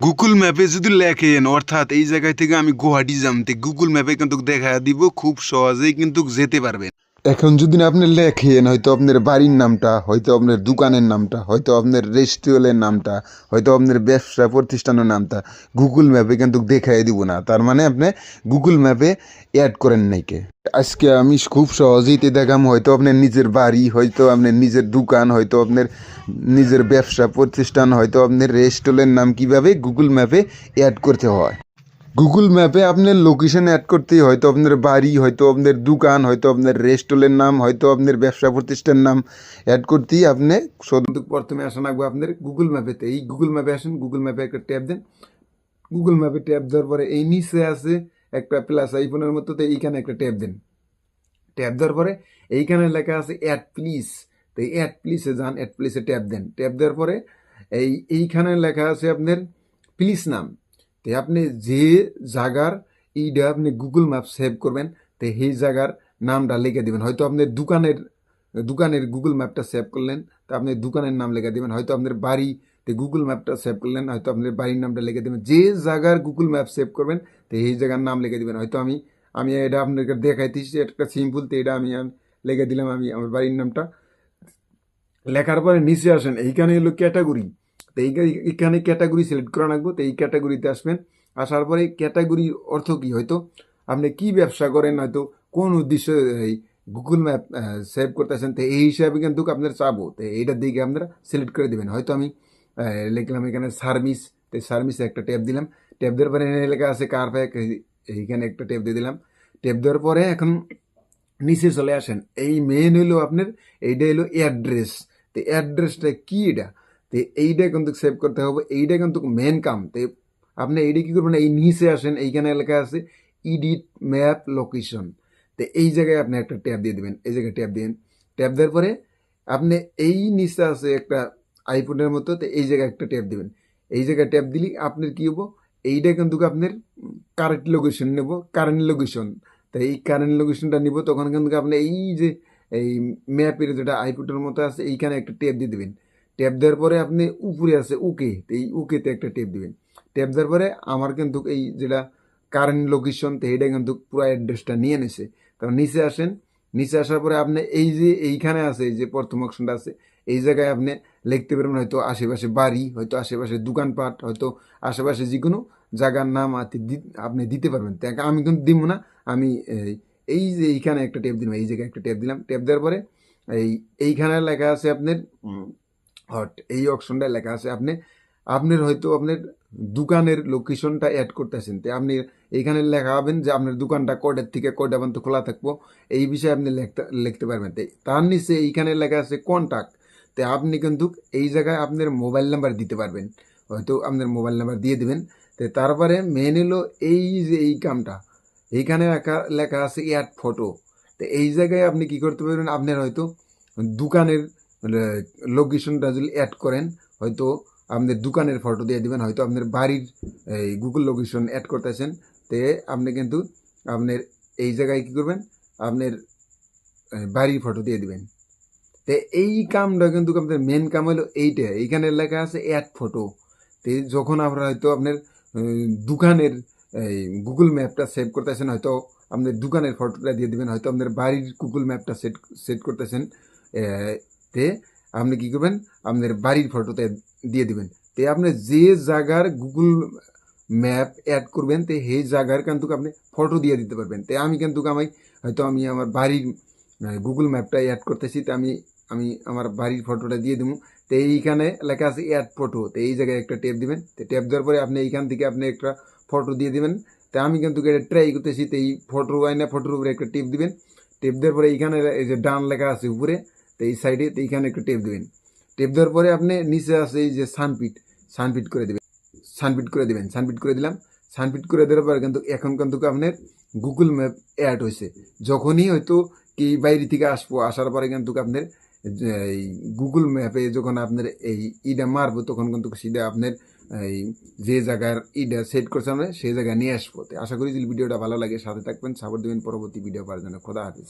Google ম্যাপে যদি লেখেন, অর্থাৎ এই জায়গায় থেকে আমি গুয়াহাটি যাম গুগল ম্যাপে কিন্তু দেখা দিব, খুব সহজেই কিন্তু যেতে পারবেন। এখন যদি আপনি লেখেন, হয়তো আপনার বাড়ির নামটা, হয়তো আপনার দোকানের নামটা, হয়তো আপনার রেস্টুরেন্টের নামটা, হয়তো আপনার ব্যবসা প্রতিষ্ঠানের নামটা গুগল ম্যাপে কিন্তু দেখাই দিব না। তার মানে আপনি গুগল ম্যাপে অ্যাড করেন নাইকে আজকে আমি খুব সহজেই তে দেখাম, হয়তো আপনার নিজের বাড়ি, হয়তো আপনার নিজের দোকান, হয়তো আপনার নিজের ব্যবসা প্রতিষ্ঠান, হয়তো আপনার রেস্টুরেন্টের নাম কীভাবে গুগল ম্যাপে অ্যাড করতে হয়। গুগল ম্যাপে আপনার লোকেশন অ্যাড করতে হয়তো আপনার বাড়ি, হয়তো আপনার দোকান, হয়তো আপনার রেস্টুরেন্টের নাম, হয়তো আপনার ব্যবসা প্রতিষ্ঠানের নাম অ্যাড করতেই আপনি প্রথমে আসা লাগবে আপনার গুগল ম্যাপেতে এই গুগল ম্যাপে আসেন গুগল ম্যাপে একটা ট্যাব দেন। গুগল ম্যাপে ট্যাব দেওয়ার পরে এই নিচে আছে একটা প্লাস আইফোনের মতো তো এইখানে একটা ট্যাব দেন। ট্যাপ দেওয়ার পরে এইখানে লেখা আছে অ্যাড প্লিজ তো এই অ্যাড প্লিসে যান অ্যাড প্লিসে ট্যাব দেন। ট্যাপ দেওয়ার পরে এই, এইখানে লেখা আছে আপনার প্লিজ নাম। তো আপনি যে জায়গার এইটা আপনি গুগল ম্যাপ সেভ করবেন, তো সেই জায়গার নামটা লিখে দিবেন। হয়তো আপনার দোকানের দোকানের গুগল ম্যাপটা সেভ করলেন, তা আপনি দোকানের নাম লিখে দেবেন। হয়তো আপনার বাড়ি বাড়িতে গুগল ম্যাপটা সেভ করলেন, হয়তো আপনার বাড়ির নামটা লিখে দেবেন। যে জায়গার গুগল ম্যাপ সেভ করবেন, তো সেই জায়গার নাম লিখে দেবেন। হয়তো আমি আমি এটা আপনাকে দেখাইতেছি একটা সিম্পল তো এটা আমি লিখে দিলাম আমি আমার বাড়ির নামটা। লেখার পরে নিচে আসেন, এইখানে হলো ক্যাটাগরি তো এই এখানে ক্যাটাগরি সিলেক্ট করা রাখব তো এই ক্যাটাগরিতে আসবেন। আসার পরে ক্যাটাগরির অর্থ কি হয়তো? আপনি কি ব্যবসা করেন হয়তো? কোন উদ্দেশ্যে এই গুগল ম্যাপ সেভ করতেছেন? তো এই হিসাবে কিন্তু আপনার চাবো। তো এইটার দিকে আপনারা সিলেক্ট করে দেবেন। হয়তো আমি লিখলাম এখানে সার্ভিস তো সার্ভিসে একটা ট্যাব দিলাম। ট্যাব দেওয়ার পরে লেখা আছে কার প্যাক এইখানে একটা ট্যাব দিয়ে দিলাম। ট্যাব দেওয়ার পরে এখন নিচে চলে আসেন। এই মেন হইল আপনার, এইটা হলো অ্যাড্রেস তো অ্যাড্রেসটা কী এটা? তো এইটা কিন্তু সেভ করতে হবে এইটা কিন্তু মেন কাম। তো আপনি এইটা কী করবেন? এই নিচে আসেন, এইখানে লেখা আছে ইডিট ম্যাপ লোকেশন তো এই জায়গায় আপনি একটা ট্যাব দিয়ে দেবেন, এই জায়গায় ট্যাব দিন। ট্যাব দেওয়ার পরে আপনি এই নিচে আছে একটা আইফোনের মতো, তো এই জায়গায় একটা ট্যাব দিবেন। এই জায়গায় ট্যাব দিলে আপনার কী হব? এইটা কিন্তু আপনার কারেন্ট লোকেশন নেব কারেন্ট লোকেশন তো এই কারেন্ট লোকেশনটা নিব, তখন কিন্তু আপনি এই যে, এই ম্যাপের যেটা আইপুটের মতো আছে, এইখানে একটা ট্যাপ দিয়ে দেবেন। ট্যাপ দেওয়ার পরে আপনি উপরে আছে ওকে এই ওকেতে একটা ট্যাপ দিবেন। ট্যাপ দেওয়ার পরে আমার কিন্তু এই যেটা কারেন্ট লোকেশন তো এইটা কিন্তু পুরো অ্যাড্রেসটা নিয়ে নিছে। কারণ নিচে আসেন নিচে আসার পরে আপনি এই যে এইখানে আছে এই যে প্রথম অপশনটা আছে এই জায়গায় আপনি লিখতে পারবেন হয়তো আশেপাশে বাড়ি হয়তো আশেপাশে দোকানপাট হয়তো আশেপাশে যে কোনো জায়গার নাম আপনি দিতে পারবেন। তো আমি কিন্তু দিব না আমি এই, যে এইখানে একটা টেপ দিলাম এই জায়গায় একটা ট্যাপ দিলাম। ট্যাপ দেওয়ার পরে এই এইখানে লেখা আছে আপনার হট এই অপশনটা লেখা আছে, আপনি, আপনার হয়তো আপনার দোকানের লোকেশনটা অ্যাড করতেছেন। তো আপনি এইখানে লেখা হবেন যে, আপনার দোকানটা কয়টার থেকে কয়টা পর্যন্ত খোলা থাকব? এই বিষয়ে আপনি লিখতে লিখতে পারবেন। তো তার নিচে এইখানে লেখা আছে কন্ট্যাক্ট তো আপনি কিন্তু এই জায়গায় আপনার মোবাইল নাম্বার দিতে পারবেন। হয়তো আপনার মোবাইল নাম্বার দিয়ে দেবেন। তো তারপরে মেন হলো এই যে, এই কামটা। এইখানে লেখা লেখা আছে অ্যাড ফটো তো এই জায়গায় আপনি কি করতে পারবেন? আপনার হয়তো দোকানের লোকেশনটা যদি অ্যাড করেন, হয়তো আপনার দোকানের ফটো দিয়ে দিবেন, হয়তো আপনার বাড়ির এই গুগল লোকেশন অ্যাড করতেছেন, তে আপনি কিন্তু আপনার এই জায়গায় কী করবেন? আপনার বাড়ির ফটো দিয়ে দিবেন। তো এই কামটা কিন্তু আপনার মেন কাম হলো এইটা। এইখানে লেখা আছে অ্যাড ফটো তো যখন আপনার হয়তো আপনার দোকানের এই গুগল ম্যাপটা সেভ করতেছেন, হয়তো আপনার দোকানের ফটোটা দিয়ে দিবেন, হয়তো আপনার বাড়ির গুগল ম্যাপটা সেট সেট করতেছেন তে আপনি কি করবেন? আপনার বাড়ির ফটোতে দিয়ে দিবেন। তে আপনি যে জায়গার গুগল ম্যাপ অ্যাড করবেন, তে সেই জায়গার কিন্তু আপনি ফটো দিয়ে দিতে পারবেন। তে আমি কিন্তু আমি হয়তো আমি আমার বাড়ির গুগল ম্যাপটা অ্যাড করতেছি, তো আমি আমি আমার বাড়ির ফটোটা দিয়ে দেবো তো এইখানে লেখা আছে অ্যাড ফটো তো এই জায়গায় একটা টেপ দিবেন। তো টেপ দেওয়ার পরে আপনি এইখান থেকে আপনি একটা ফটো দিয়ে দিবেন। তো আমি কিন্তু এটা ট্রাই করতেছি, তো এই ফটো আইনা ফটোর উপরে একটা টেপ দিবেন। টেপ দেওয়ার পরে এইখানে এই যে ডান লেখা আছে উপরে তো এই সাইডে তো এইখানে একটু টেপ দিবেন। টেপ দেওয়ার পরে আপনি নিচে আছে এই যে সানপিট সানপিট করে দিবেন। সানপিট করে দিবেন সানপিট করে দিলাম। সানপিট করে দেওয়ার পরে কিন্তু এখন কিন্তু আপনার গুগল ম্যাপ অ্যাড হয়েছে। যখনই হয়তো কি বাইরে থেকে আসব, আসার পরে কিন্তু আপনার, এই গুগল ম্যাপে যখন আপনার এই ইটা মারবো, তখন কিন্তু সিধা আপনার, এই যে জায়গার ইটা সেট করছে আমরা, সেই জায়গায় নিয়ে আসব। তো আশা করি যদি ভিডিওটা ভালো লাগে, সাথে থাকবেন সাপোর্ট দেবেন। পরবর্তী ভিডিও পাওয়ার জন্য খোদা হাফিজ।